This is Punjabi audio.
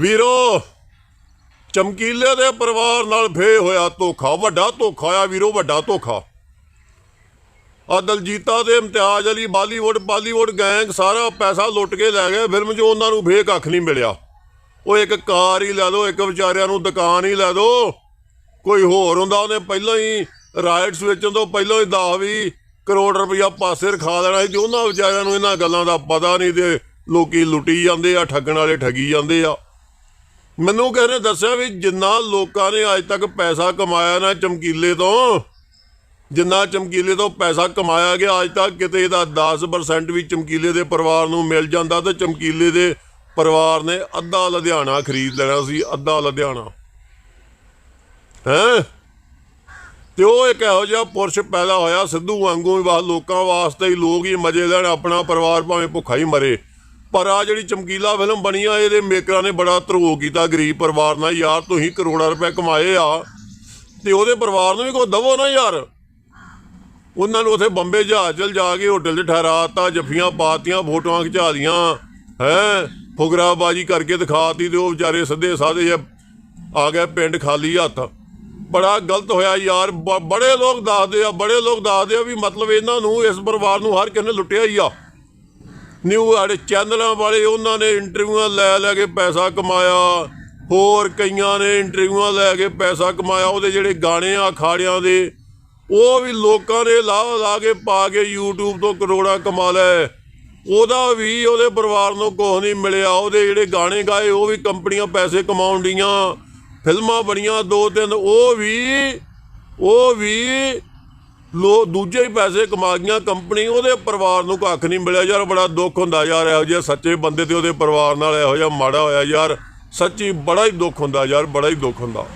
ਵੀਰੋ, ਚਮਕੀਲੇ ਦੇ ਪਰਿਵਾਰ ਨਾਲ ਫੇ ਹੋਇਆ ਧੋਖਾ, ਵੱਡਾ ਧੋਖਾ ਆ ਵੀਰੋ, ਵੱਡਾ ਧੋਖਾ। ਆ ਦਲਜੀਤਾ ਦੇ Imtiaz Ali, Bollywood Bollywood gang, ਸਾਰਾ ਪੈਸਾ ਲੁੱਟ ਕੇ ਲੈ ਗਏ, ਫਿਲਮ 'ਚ ਉਹਨਾਂ ਨੂੰ ਫੇ ਕੱਖ ਨਹੀਂ ਮਿਲਿਆ। ਉਹ ਇੱਕ ਕਾਰ ਹੀ ਲੈ ਦੋ ਇੱਕ ਵਿਚਾਰਿਆਂ ਨੂੰ ਦੁਕਾਨ ਹੀ ਲੈ ਦੋ ਕੋਈ ਹੋਰ ਹੁੰਦਾ, ਉਹਨੇ ਪਹਿਲਾਂ ਹੀ ਰਾਈਟਸ ਵੇਚਣ ਤੋਂ ਪਹਿਲਾਂ ਹੀ 10 ਵੀ ਕਰੋੜ ਰੁਪਇਆ ਪਾਸੇ ਰਖਾ ਦੇਣਾ ਸੀ, ਤੇ ਉਹਨਾਂ ਵਿਚਾਰਿਆਂ ਨੂੰ ਇਹਨਾਂ ਗੱਲਾਂ ਦਾ ਪਤਾ ਨਹੀਂ ਤੇ ਲੋਕੀ ਲੁੱਟੀ ਜਾਂਦੇ ਆ, ਠੱਗਣ ਵਾਲੇ ਠੱਗੀ ਜਾਂਦੇ ਆ। ਮੈਨੂੰ ਕਿਸੇ ਨੇ ਦੱਸਿਆ ਵੀ ਜਿੰਨਾ ਲੋਕਾਂ ਨੇ ਅੱਜ ਤੱਕ ਪੈਸਾ ਕਮਾਇਆ ਨਾ ਚਮਕੀਲੇ ਤੋਂ, ਜਿੰਨਾ ਚਮਕੀਲੇ ਤੋਂ ਪੈਸਾ ਕਮਾਇਆ ਗਿਆ, ਅੱਜ ਤੱਕ ਕਿਤੇ ਇਹਦਾ 10% ਵੀ ਚਮਕੀਲੇ ਦੇ ਪਰਿਵਾਰ ਨੂੰ ਮਿਲ ਜਾਂਦਾ ਤੇ ਚਮਕੀਲੇ ਦੇ ਪਰਿਵਾਰ ਨੇ ਅੱਧਾ ਲੁਧਿਆਣਾ ਖਰੀਦ ਲੈਣਾ ਸੀ, ਅੱਧਾ ਲੁਧਿਆਣਾ। ਹੈ? ਤੇ ਉਹ ਇੱਕ ਇਹੋ ਜਿਹਾ ਪੁਰਸ਼ ਪੈਦਾ ਹੋਇਆ, ਸਿੱਧੂ ਵਾਂਗੂ ਹੀ ਬਸ ਲੋਕਾਂ ਵਾਸਤੇ ਹੀ ਲੋਕ ਹੀ ਮਜ਼ੇ ਲੈਣ, ਆਪਣਾ ਪਰਿਵਾਰ ਭਾਵੇਂ ਭੁੱਖਾ ਹੀ ਮਰੇ। ਪਰ ਆ ਜਿਹੜੀ ਚਮਕੀਲਾ ਫਿਲਮ ਬਣੀ ਆ, ਇਹਦੇ ਮੇਕਰਾਂ ਨੇ ਬੜਾ ਧਰੋ ਕੀਤਾ ਗਰੀਬ ਪਰਿਵਾਰ ਨਾਲ, ਯਾਰ, ਤੁਸੀਂ ਕਰੋੜਾਂ ਰੁਪਏ ਕਮਾਏ ਆ ਤੇ ਉਹਦੇ ਪਰਿਵਾਰ ਨੂੰ ਵੀ ਕੋਈ ਦਵੋ ਨਾ ਯਾਰ। ਉਹਨਾਂ ਨੂੰ ਉਥੇ ਬੰਬੇ ਜਹਾਜ਼ਲ ਜਾ ਕੇ ਹੋਟਲ 'ਚ ਠਹਿਰਾਤਾ, ਜੱਫੀਆਂ ਪਾਤੀਆਂ, ਫੋਟੋਆਂ ਖਿਚਾ ਦੀਆਂ, ਹੈ? ਫੁਗਰਾਬਾਜੀ ਕਰਕੇ ਦਿਖਾਤੀ ਤੇ ਉਹ ਵਿਚਾਰੇ ਸੱਦੇ ਸਾਦੇ ਜੇ ਆ ਗਏ ਪਿੰਡ ਖਾਲੀ ਹੱਥ। ਬੜਾ ਗਲਤ ਹੋਇਆ ਯਾਰ, ਬ- ਬੜੇ ਲੋਕ ਦੱਸਦੇ ਆ, ਬੜੇ ਲੋਕ ਦੱਸਦੇ ਆ ਵੀ ਮਤਲਬ ਇਹਨਾਂ ਨੂੰ, ਇਸ ਪਰਿਵਾਰ ਨੂੰ ਹਰ ਕਿਸੇ ਨੇ ਲੁੱਟਿਆ ਹੀ ਆ। ਨਿਊ ਵਾਲੇ ਚੈਨਲਾਂ ਵਾਲੇ ਉਹਨਾਂ ਨੇ ਇੰਟਰਵਿਊਆਂ ਲੈ ਲੈ ਕੇ ਪੈਸਾ ਕਮਾਇਆ। ਹੋਰ ਕਈਆਂ ਨੇ ਇੰਟਰਵਿਊਆਂ ਲੈ ਕੇ ਪੈਸਾ ਕਮਾਇਆ, ਉਹਦੇ ਜਿਹੜੇ ਗਾਣੇ ਆ ਅਖਾੜਿਆਂ ਦੇ, ਉਹ ਵੀ ਲੋਕਾਂ ਨੇ ਲਾ ਲਾ ਕੇ ਪਾ ਕੇ YouTube ਤੋਂ ਕਰੋੜਾਂ ਕਮਾ ਲਏ। ਉਹਦਾ ਵੀ ਉਹਦੇ ਪਰਿਵਾਰ ਨੂੰ ਕੁਛ ਨਹੀਂ ਮਿਲਿਆ। ਉਹਦੇ ਜਿਹੜੇ ਗਾਣੇ ਗਾਏ, ਉਹ ਵੀ ਕੰਪਨੀਆਂ ਪੈਸੇ ਕਮਾਉਣ ਡੀਆਂ। ਫਿਲਮਾਂ ਬਣੀਆਂ ਦੋ ਤਿੰਨ, ਉਹ ਵੀ ਉਹ ਵੀ ਲੋ, ਦੂਜੇ ਹੀ ਪੈਸੇ ਕਮਾ ਗਈਆਂ ਕੰਪਨੀ, ਉਹਦੇ ਪਰਿਵਾਰ ਨੂੰ ਕੱਖ ਨਹੀਂ ਮਿਲਿਆ ਯਾਰ, ਬੜਾ ਦੁੱਖ ਹੁੰਦਾ ਯਾਰ, ਇਹੋ ਜਿਹੇ ਸੱਚੇ ਬੰਦੇ ਤੇ ਉਹਦੇ ਪਰਿਵਾਰ ਨਾਲ ਇਹੋ ਜਿਹਾ ਮਾੜਾ ਹੋਇਆ ਯਾਰ, ਸੱਚੀ ਬੜਾ ਹੀ ਦੁੱਖ ਹੁੰਦਾ ਯਾਰ, ਬੜਾ ਹੀ ਦੁੱਖ ਹੁੰਦਾ।